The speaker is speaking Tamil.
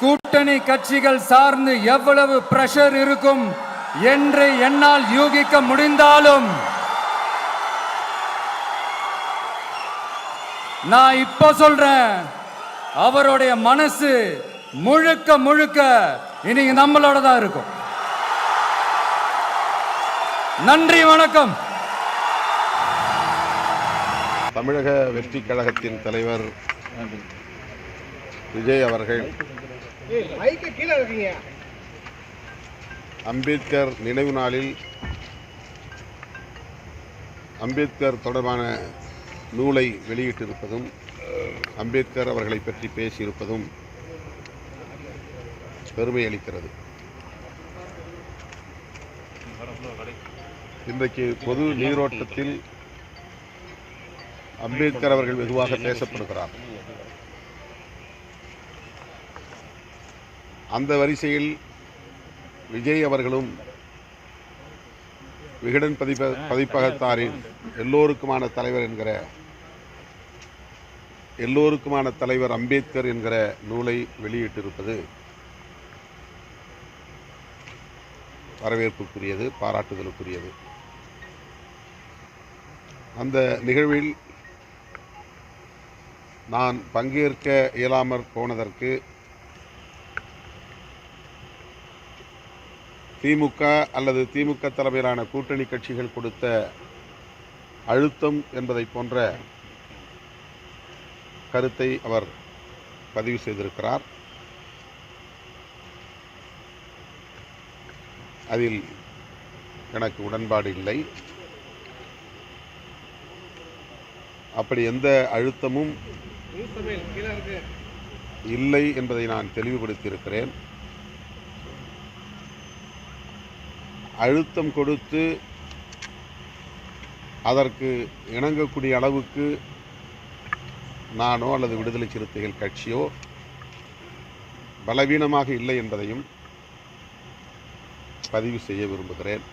கூட்டணி கட்சிகள் சார்ந்து எவ்வளவு பிரஷர் இருக்கும் என்று என்னால் யூகிக்க முடிந்தாலும் நான் இப்ப சொல்றேன் அவருடைய மனசு முழுக்க முழுக்க இன்னைக்கு நம்மளோட தான் இருக்கும். நன்றி வணக்கம். தமிழக வெற்றி கழகத்தின் தலைவர் விஜய் அவர்கள். அம்பேத்கர் நினைவு நாளில் அம்பேத்கர் தொடர்பான நூலை வெளியிட்டிருப்பதும் அம்பேத்கர் அவர்களை பற்றி பேசியிருப்பதும் பெருமை அளிக்கிறது. இன்றைக்கு பொது நீரோட்டத்தில் அம்பேத்கர் அவர்கள் வெகுவாக பேசப்படுகிறார். அந்த வரிசையில் விஜய் அவர்களும் விகடன் பதிப்ப பதிப்பகத்தாரின் எல்லோருக்குமான தலைவர் என்கிற எல்லோருக்குமான தலைவர் அம்பேத்கர் என்கிற நூலை வெளியிட்டிருப்பது வரவேற்புக்குரியது பாராட்டுதலுக்குரியது. அந்த நிகழ்வில் நான் பங்கேற்க இயலாமற் போனதற்கு திமுக அல்லது திமுக தலைமையிலான கூட்டணி கட்சிகள் கொடுத்த அழுத்தம் என்பதை போன்ற கருத்தை அவர் பதிவு செய்திருக்கிறார். அதில் எனக்கு உடன்பாடு இல்லை. அப்படி எந்த அழுத்தமும் இல்லை என்பதை நான் தெளிவுபடுத்தியிருக்கிறேன். அழுத்தம் கொடுத்து அதற்கு இணங்கக்கூடிய அளவுக்கு நானோ அல்லது விடுதலை சிறுத்தைகள் கட்சியோ பலவீனமாக இல்லை என்பதையும் பதிவு செய்ய விரும்புகிறேன்.